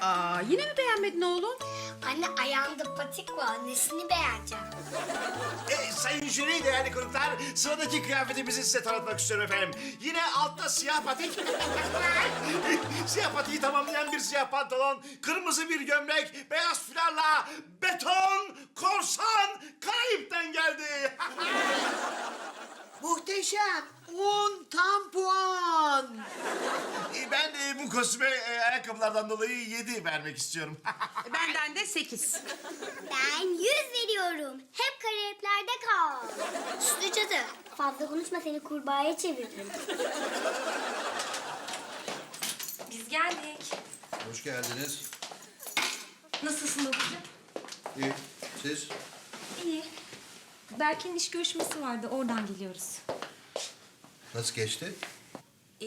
Aa, yine mi beğenmedin oğlum? Anne ayağında patik var. Nesini beğeneceğim? E, sayın jüri değerli konuklar, sıradaki kıyafetimizi size tanıtmak istiyorum efendim. Yine altta siyah patik. siyah patiği tamamlayan bir siyah pantolon, kırmızı bir gömlek, beyaz fularla beton, korsan, Karayip'ten geldi. Muhteşem. 10 tam puan. Bu kostüme e, ayakkabılardan dolayı yedi vermek istiyorum. Benden de sekiz. Ben yüz veriyorum. Hep karayeplerde kal. Süslü cadı. Fazla konuşma seni kurbağaya çeviririm. Biz geldik. Hoş geldiniz. Nasılsın babacığım? İyi. Siz? İyi. Berke'nin iş görüşmesi vardı. Oradan geliyoruz. Nasıl geçti? Ee,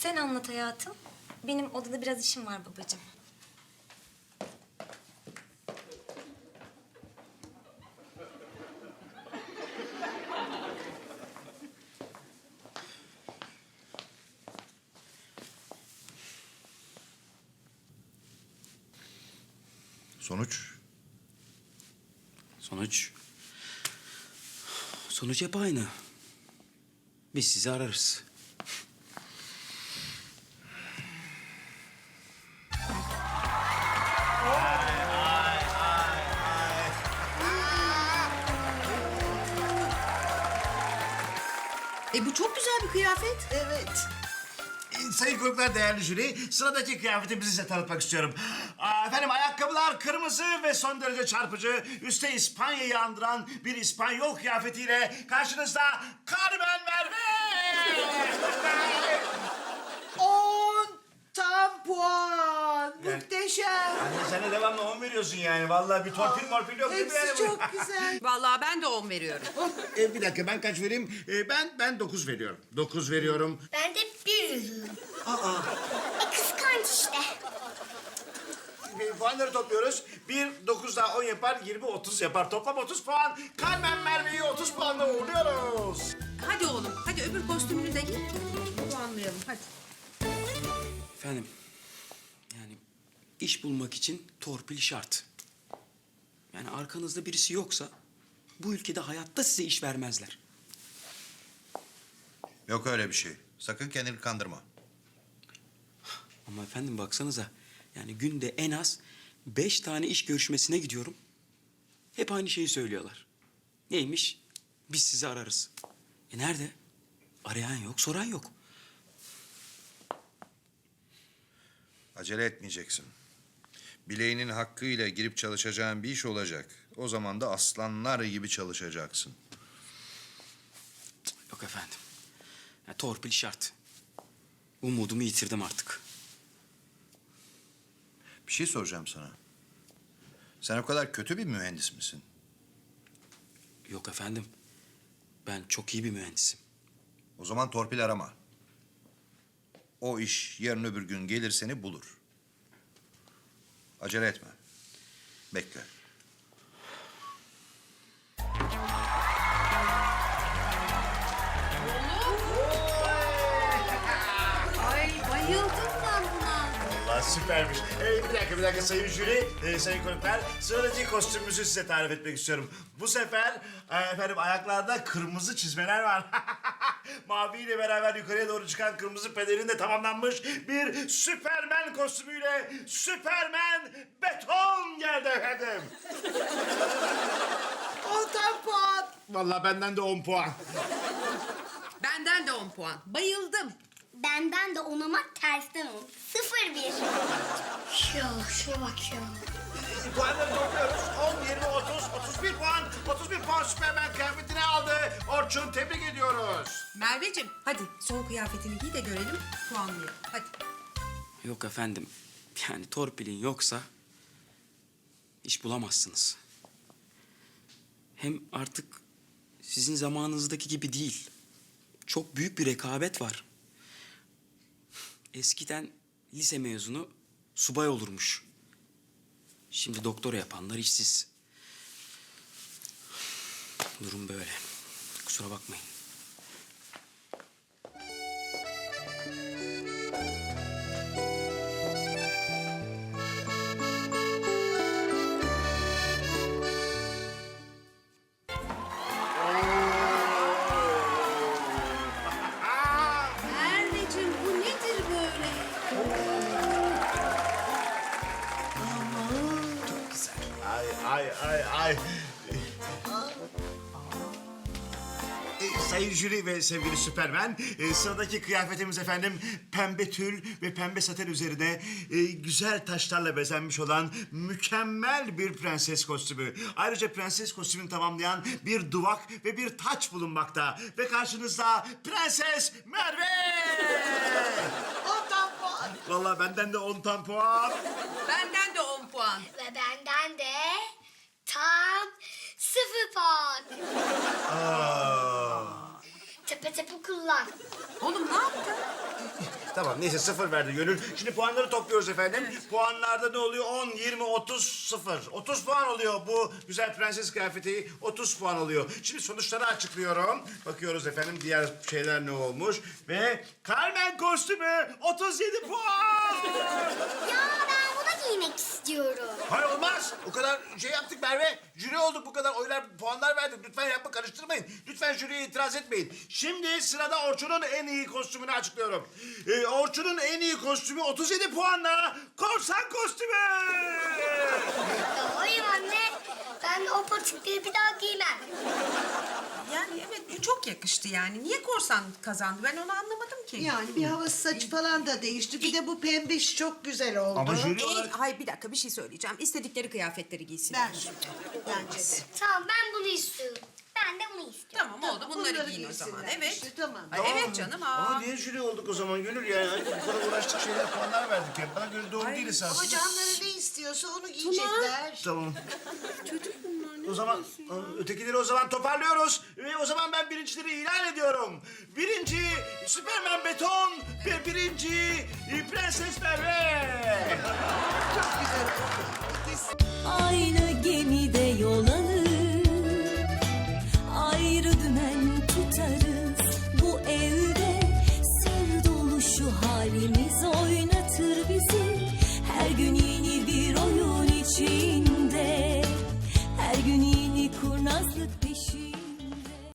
sen anlat hayatım. Benim odada biraz işim var babacığım. Sonuç? Sonuç... Sonuç hep aynı. Biz sizi ararız. E bu çok güzel bir kıyafet. Evet. E, Sayın konuklar, değerli jüri, sıradaki kıyafetimizi size tanıtmak istiyorum. Aa, Efendim ayakkabılar kırmızı ve son derece çarpıcı. Üste İspanya'yı andıran bir İspanyol kıyafetiyle karşınızda Carmen Merve. 10 tam puan. Muhteşem. Anne sen de devamlı on veriyorsun yani. Vallahi bir torpil morpil yok değil mi yani Hepsi bu? çok güzel. Vallahi ben de on veriyorum. E, bir dakika ben kaç vereyim? E, ben ben dokuz veriyorum. Dokuz veriyorum. Ben de bir. Aa. E kıskanç işte. E, puanları topluyoruz. Bir, dokuz daha on yapar, yirmi, otuz yapar. Toplam otuz puan. Carmen Merve'yi otuz puanla uğurluyoruz. Hadi oğlum, hadi öbür kostümünü de giy. Puanlayalım, hadi. Efendim, yani iş bulmak için torpil şart. Yani arkanızda birisi yoksa bu ülkede hayatta size iş vermezler. Yok öyle bir şey. Sakın kendini kandırma. Ama efendim baksanıza yani günde en az beş tane iş görüşmesine gidiyorum. Hep aynı şeyi söylüyorlar. Neymiş? Biz sizi ararız. E nerede? Arayan yok, soran yok. Acele etmeyeceksin. Bileğinin hakkıyla girip çalışacağın bir iş olacak. O zaman da aslanlar gibi çalışacaksın. Yok efendim. Ya, torpil şart. Umudumu yitirdim artık. Bir şey soracağım sana. Sen o kadar kötü bir mühendis misin? Yok efendim. Ben çok iyi bir mühendisim. O zaman torpil arama. O iş yarın öbür gün gelir seni bulur. Acele etme. Bekle. Ay bayıldım ben buna. Vallahi süpermiş. Ee, bir dakika, bir dakika sayın jüri, e, sayın konuklar. Sıradaki kostümümüzü size tarif etmek istiyorum. Bu sefer e, efendim ayaklarda kırmızı çizmeler var. Mavi ile beraber yukarıya doğru çıkan kırmızı pelerin de tamamlanmış bir Süpermen kostümüyle Süpermen beton geldi efendim. 10 tam puan. Vallahi benden de 10 puan. Benden de on puan. Bayıldım. Benden de on ama tersten on. Sıfır bir. Ya şuna bak ya. Puanları topluyoruz. 10, 20, 30, 31 puan. 31 puan Süpermen kıyafetini aldı. Orçun tebrik ediyoruz. Merveciğim, hadi son kıyafetini giy de görelim, puanlayalım. Hadi. Yok efendim. Yani torpilin yoksa iş bulamazsınız. Hem artık sizin zamanınızdaki gibi değil. Çok büyük bir rekabet var. Eskiden lise mezunu subay olurmuş. Şimdi doktora yapanlar işsiz. Durum böyle. Kusura bakmayın. Ay. Ee, sayın jüri ve sevgili Süpermen, e, sıradaki kıyafetimiz efendim pembe tül ve pembe saten üzerine e, güzel taşlarla bezenmiş olan mükemmel bir prenses kostümü. Ayrıca prenses kostümünü tamamlayan bir duvak ve bir taç bulunmakta. Ve karşınızda Prenses Merve! Ondan puan. Vallahi benden de 10 tam puan. Benden de 10 puan. Ve benden de tam sıfır puan. Tepe tepe kullan. Oğlum ne yaptın? Tamam neyse sıfır verdi Gönül. Şimdi puanları topluyoruz efendim. Puanlarda ne oluyor? 10, 20, 30, 0. 30 puan oluyor bu güzel prenses kıyafeti. 30 puan oluyor. Şimdi sonuçları açıklıyorum. Bakıyoruz efendim diğer şeyler ne olmuş. Ve Carmen kostümü 37 puan. Ya ben giymek istiyorum. Hayır olmaz. O kadar şey yaptık Merve. Jüri olduk bu kadar oylar puanlar verdik. Lütfen yapma karıştırmayın. Lütfen jüriye itiraz etmeyin. Şimdi sırada Orçun'un en iyi kostümünü açıklıyorum. Ee, Orçun'un en iyi kostümü 37 puanla korsan kostümü. Doğruyum anne. Ben o patikleri bir daha giymem. Yani evet bu çok yakıştı yani. Niye korsan kazandı ben onu anlamadım ki. Yani bir havası saçı falan da değişti. Bir de bu pembiş çok güzel oldu. Ama jüri Ee, olarak... hayır bir dakika bir şey söyleyeceğim. İstedikleri kıyafetleri giysinler. Bence de. Bence de. Tamam ben bunu istiyorum. Ben de bunu istiyorum. Tamam oldu bunları, bunları giyin o zaman. giysinler Evet. işte, tamam. Ay, evet canım. Aa. Ama niye jüri olduk o zaman Gönül ya? Hani bu kadar uğraştık şeyler puanlar verdik ya. Bana göre doğru değil esasında. Ama canları ne istiyorsa onu giyecekler. Tamam o zaman ötekileri o zaman toparlıyoruz ve o zaman ben birincileri ilan ediyorum. Birinci Süpermen Beton ve birinci Prenses Merve. Çok güzel. Aynı gemide